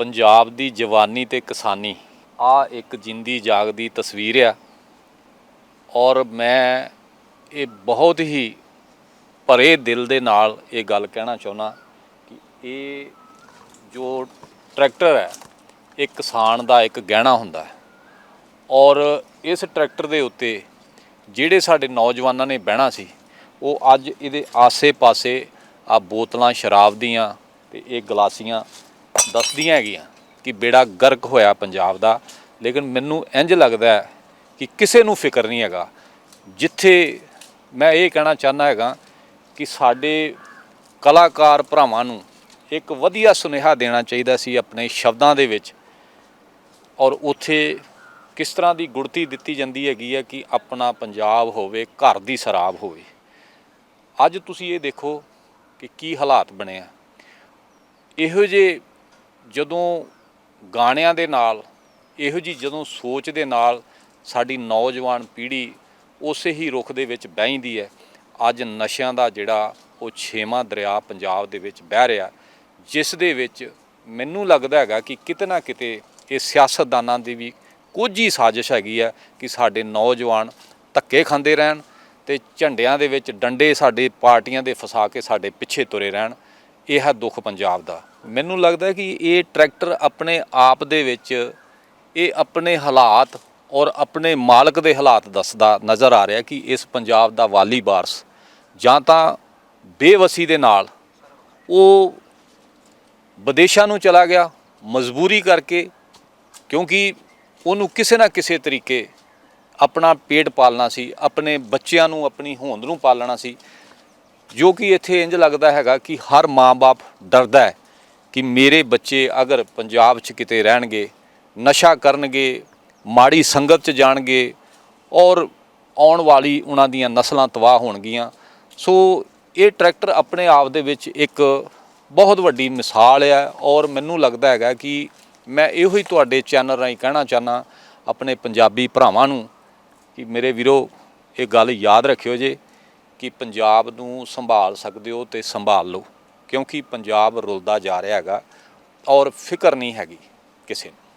ਪੰਜਾਬ ਦੀ ਜਵਾਨੀ ਤੇ ਕਿਸਾਨੀ। ਆ ਇੱਕ ਜਿੰਦੀ ਜਾਗਦੀ ਤਸਵੀਰ ਆ। ਔਰ ਮੈਂ ਇਹ ਬਹੁਤ ਹੀ ਭਰੇ ਦਿਲ ਦੇ ਨਾਲ ਇਹ ਗੱਲ ਕਹਿਣਾ ਚਾਹੁੰਦਾ ਕਿ ਇਹ ਜੋ ਟਰੈਕਟਰ ਹੈ, ਇਹ ਕਿਸਾਨ ਦਾ ਇੱਕ ਗਹਿਣਾ ਹੁੰਦਾ ਹੈ। ਔਰ ਇਸ ਟਰੈਕਟਰ ਦੇ ਉੱਤੇ ਜਿਹੜੇ ਸਾਡੇ ਨੌਜਵਾਨਾਂ ਨੇ ਬਹਿਣਾ ਸੀ, ਉਹ ਅੱਜ ਇਹਦੇ ਆਸੇ-ਪਾਸੇ ਆ ਬੋਤਲਾਂ ਸ਼ਰਾਬ ਦੀਆਂ ਤੇ ਇਹ ਗਲਾਸੀਆਂ ਦੱਸਦੀਆਂ ਹੈਗੀਆਂ ਕਿ ਬੇੜਾ ਗਰਕ ਹੋਇਆ ਪੰਜਾਬ ਦਾ, ਲੇਕਿਨ ਮੈਨੂੰ ਇੰਜ ਲੱਗਦਾ ਕਿ ਕਿਸੇ ਨੂੰ ਫਿਕਰ ਨਹੀਂ ਹੈਗਾ। ਜਿੱਥੇ ਮੈਂ ਇਹ ਕਹਿਣਾ ਚਾਹੁੰਦਾ ਹੈਗਾ ਕਿ ਸਾਡੇ ਕਲਾਕਾਰ ਭਰਾਵਾਂ ਨੂੰ ਇੱਕ ਵਧੀਆ ਸੁਨੇਹਾ ਦੇਣਾ ਚਾਹੀਦਾ ਸੀ ਆਪਣੇ ਸ਼ਬਦਾਂ ਦੇ ਵਿੱਚ। ਔਰ ਉੱਥੇ ਕਿਸ ਤਰ੍ਹਾਂ ਦੀ ਗੁੜਤੀ ਦਿੱਤੀ ਜਾਂਦੀ ਹੈਗੀ ਹੈ ਕਿ ਆਪਣਾ ਪੰਜਾਬ ਹੋਵੇ, ਘਰ ਦੀ ਸ਼ਰਾਬ ਹੋਵੇ। ਅੱਜ ਤੁਸੀਂ ਇਹ ਦੇਖੋ ਕਿ ਕੀ ਹਾਲਾਤ ਬਣੇ ਆ। ਇਹੋ ਜਿਹੇ ਜਦੋਂ ਗਾਣਿਆਂ ਦੇ ਨਾਲ, ਇਹੋ ਜੀ ਜਦੋਂ ਸੋਚ ਦੇ ਨਾਲ ਸਾਡੀ ਨੌਜਵਾਨ ਪੀੜ੍ਹੀ ਉਸੇ ਹੀ ਰੁਖ ਦੇ ਵਿੱਚ ਬਹਿੰਦੀ ਹੈ, ਅੱਜ ਨਸ਼ਿਆਂ ਦਾ ਜਿਹੜਾ ਉਹ ਛੇਵਾਂ ਦਰਿਆ ਪੰਜਾਬ ਦੇ ਵਿੱਚ ਬਹਿ ਰਿਹਾ, ਜਿਸ ਦੇ ਵਿੱਚ ਮੈਨੂੰ ਲੱਗਦਾ ਹੈਗਾ ਕਿ ਕਿਤੇ ਨਾ ਕਿਤੇ ਇਹ ਸਿਆਸਤਦਾਨਾਂ ਦੀ ਵੀ ਕੁਝ ਹੀ ਸਾਜ਼ਿਸ਼ ਹੈਗੀ ਹੈ ਕਿ ਸਾਡੇ ਨੌਜਵਾਨ ਧੱਕੇ ਖਾਂਦੇ ਰਹਿਣ ਤੇ ਝੰਡਿਆਂ ਦੇ ਵਿੱਚ ਡੰਡੇ ਸਾਡੇ ਪਾਰਟੀਆਂ ਦੇ ਫਸਾ ਕੇ ਸਾਡੇ ਪਿੱਛੇ ਤੁਰੇ ਰਹਿਣ। ਇਹ ਹੈ ਦੁੱਖ ਪੰਜਾਬ ਦਾ। ਮੈਨੂੰ ਲੱਗਦਾ ਕਿ ਇਹ ਟਰੈਕਟਰ ਆਪਣੇ ਆਪ ਦੇ ਵਿੱਚ, ਇਹ ਆਪਣੇ ਹਾਲਾਤ ਔਰ ਆਪਣੇ ਮਾਲਕ ਦੇ ਹਾਲਾਤ ਦੱਸਦਾ, ਨਜ਼ਰ ਆ ਰਿਹਾ ਕਿ ਇਸ ਪੰਜਾਬ ਦਾ ਵਾਲੀ ਬਾਰਸ ਜਾਂ ਤਾਂ ਬੇਵਸੀ ਦੇ ਨਾਲ ਉਹ ਵਿਦੇਸ਼ਾਂ ਨੂੰ ਚਲਾ ਗਿਆ, ਮਜਬੂਰੀ ਕਰਕੇ, ਕਿਉਂਕਿ ਉਹਨੂੰ ਕਿਸੇ ਨਾ ਕਿਸੇ ਤਰੀਕੇ ਆਪਣਾ ਪੇਟ ਪਾਲਣਾ ਸੀ, ਆਪਣੇ ਬੱਚਿਆਂ ਨੂੰ, ਆਪਣੀ ਹੋਂਦ ਨੂੰ ਪਾਲਣਾ ਸੀ। ਜੋ ਕਿ ਇੱਥੇ ਇੰਜ ਲੱਗਦਾ ਹੈਗਾ ਕਿ ਹਰ ਮਾਂ-ਬਾਪ ਡਰਦਾ ਹੈ ਕਿ ਮੇਰੇ ਬੱਚੇ ਅਗਰ ਪੰਜਾਬ 'ਚ ਕਿਤੇ ਰਹਿਣਗੇ, ਨਸ਼ਾ ਕਰਨਗੇ, ਮਾੜੀ ਸੰਗਤ 'ਚ ਜਾਣਗੇ ਔਰ ਆਉਣ ਵਾਲੀ ਉਹਨਾਂ ਦੀਆਂ ਨਸਲਾਂ ਤਬਾਹ ਹੋਣਗੀਆਂ। ਸੋ ਇਹ ਟਰੈਕਟਰ ਆਪਣੇ ਆਪ ਦੇ ਵਿੱਚ ਇੱਕ ਬਹੁਤ ਵੱਡੀ ਮਿਸਾਲ ਹੈ ਔਰ ਮੈਨੂੰ ਲੱਗਦਾ ਹੈਗਾ ਕਿ ਮੈਂ ਇਹੋ ਹੀ ਤੁਹਾਡੇ ਚੈਨਲ ਰਾਹੀਂ ਕਹਿਣਾ ਚਾਹਨਾ ਆਪਣੇ ਪੰਜਾਬੀ ਭਰਾਵਾਂ ਨੂੰ ਕਿ ਮੇਰੇ ਵੀਰੋ, ਇਹ ਗੱਲ ਯਾਦ ਰੱਖਿਓ ਜੇ। ਕਿ ਪੰਜਾਬ ਨੂੰ ਸੰਭਾਲ ਸਕਦੇ ਹੋ ਤੇ ਸੰਭਾਲ ਲਓ, ਕਿਉਂਕਿ ਪੰਜਾਬ ਰੁਲਦਾ ਜਾ ਰਿਹਾ ਹੈਗਾ ਔਰ ਫਿਕਰ ਨਹੀਂ ਹੈਗੀ ਕਿਸੇ ਨੂੰ।